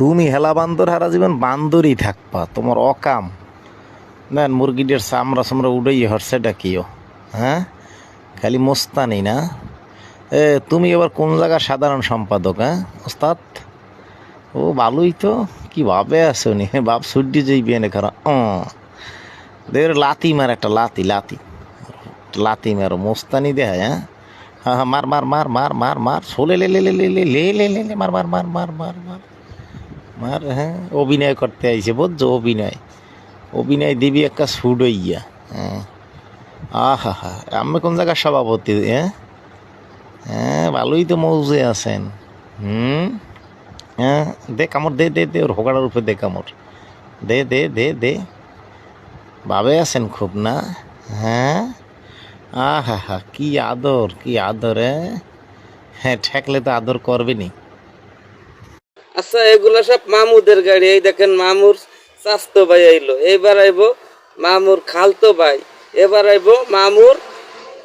তুমি হেলা বান্দর হারা জীবন বান্দরই থাকবা তোমার অকাম দেন মুরগিদের চামড়া চামড়া উড়াই হরছেটা কিও হ্যাঁ খালি মোস্তানি না এ তুমি এবার কোন জায়গার সাধারণ সম্পাদক হ্যাঁ ওস্তাদ ও ভালোই তো কি ভাবে আছো নি বাপ সুড্ডি যেই বিয়ে খারা ও দের লাতি মার একটা লাতি লাতি লাতি মারো মোস্তানি দেয় হ্যাঁ হ্যাঁ হ্যাঁ মার মার মার মার মার মার সোলে লে লে লে লে লে লে লে মার মার মার মার মার মার মার হ্যাঁ অভিনয় করতে আইছে, বুঝছ? অভিনয়। অভিনয় দিবি একটা সুড হইয়া হ্যাঁ। আহা, হা হা আমি কোন জায়গার সভাপতি হ্যাঁ? হ্যাঁ ভালোই তো মৌজে আছেন। হুম? হ্যাঁ দে কামড়, দে দে দে, ওর হোকাটার উপরে দে কামড়। দে দে দে দে। ভাবে আছেন খুব, না? হ্যাঁ? আহা, হা, কি আদর কি আদর হ্যাঁ? হ্যাঁ ঠেকলে তো আদর করবে নি আচ্ছা এগুলো সব মামুদের গাড়ি। এই দেখেন মামুর চাস্তো ভাই আইলো। এইবার আইব মামুর খালতো ভাই। এবার আইব মামুর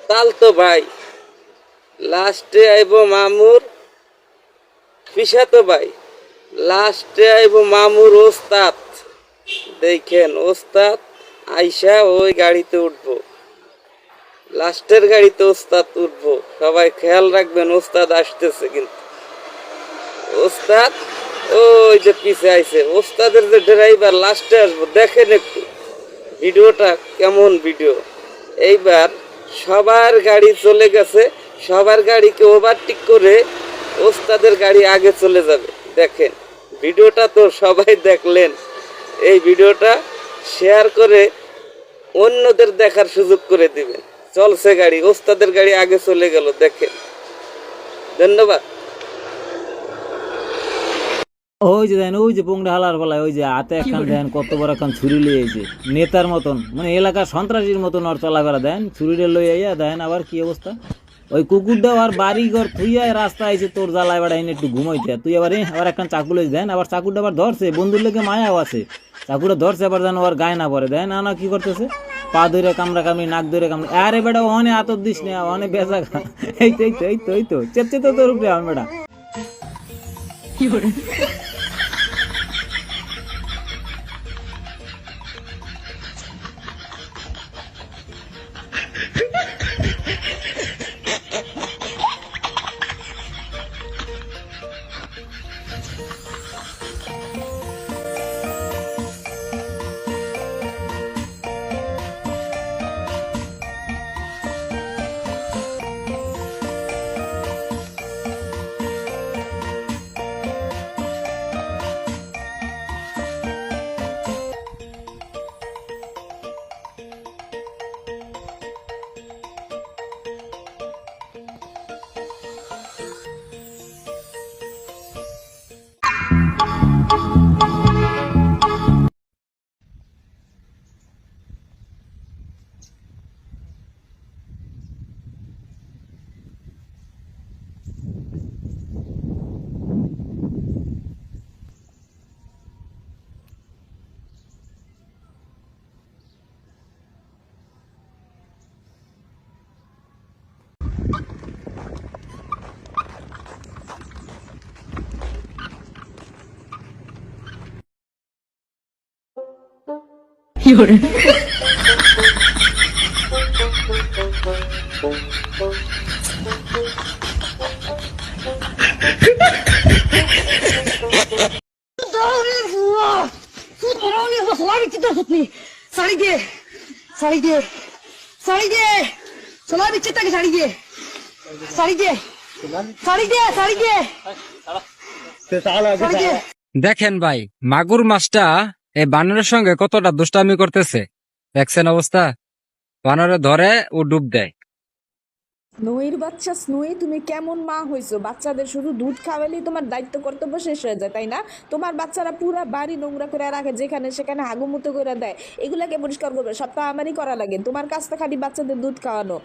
তালতো ভাই। লাস্টে আইব মামুর পিসাতো ভাই। লাস্টে আইবো মামুর ওস্তাদ। দেখেন, ওস্তাদ আইসা ওই গাড়িতে উঠবো। লাস্টের গাড়িতে ওস্তাদ উঠবো। সবাই খেয়াল রাখবেন, ওস্তাদ আসতেছে কিন্তু। ওস্তাদ, ওই যে পিছে আইছে। ওস্তাদের যে ড্রাইভার লাস্টে আসব, দেখেন একটু। ভিডিওটা কেমন ভিডিও এইবার সবার গাড়ি চলে গেছে, সবার গাড়িকে ওভারটেক করে ওস্তাদের গাড়ি আগে চলে যাবে। দেখেন, ভিডিওটা তো সবাই দেখলেন। এই ভিডিওটা শেয়ার করে অন্যদের দেখার সুযোগ করে দিবেন। চলছে গাড়ি, ওস্তাদের গাড়ি আগে চলে গেল, দেখেন। ধন্যবাদ। ওই যে দেন ওই যে পোংটা হালার গলায় ওই যে হাতে একখান দেন কত বড় একখান ছুরি লিয়েছে নেতার মতন। মানে এলাকার সন্ত্রাসীর মতন ওর চলাফেরা দেন ছুরিটা লই আইয়া দেন আবার কি অবস্থা। ওই কুকুরটা আর বাড়ি ঘর থুইয়া রাস্তা আইছে তোর জ্বালায় বেড়া এনে একটু ঘুমাইতে। তুই আবার আবার একখান চাকু লই দেন আবার চাকুটা আবার ধরছে বন্ধুর লেগে মায়াও আছে। চাকুটা ধরছে আবার যেন ওর গায়ে না পরে দেয় না না কি করতেছে? পা ধরে কামড়া কামড়ি নাক ধরে কামড়ি। আরে বেটা অনে আতর দিস না অনে বেজা খা। এই তো এই তো এই তো এই তো। চেপচে তো তোর উপরে আমার বেটা। শাড়ি দিয়ে শাড়ি দিয়ে শাড়ি দিয়ে সোলা দিচ্ছে তাকে শাড়ি দিয়ে শাড়ি দিয়ে শাড়ি দিয়ে শাড়ি দিয়ে দেখেন ভাই মাগুর মাছটা এই বানরের সঙ্গে কতটা দুষ্টামি করতেছে? দেখছেন অবস্থা? বানরে ধরে ও ডুব দেয়। স্নোয়ের বাচ্চা স্নোয়ে তুমি কেমন মা হইছো? বাচ্চাদের শুধু দুধ খাওয়ালেই তোমার দায়িত্ব কর্তব্য শেষ হয়ে যায় তাই না? তোমার বাচ্চারা পুরা বাড়ি নোংরা করে রাখে যেখানে সেখানে হাগুমুতো করে দেয়। এগুলাকে পরিষ্কার করবে সব তো আমারই করা লাগে। তোমার কাজটা খালি বাচ্চাদের দুধ খাওয়ানো।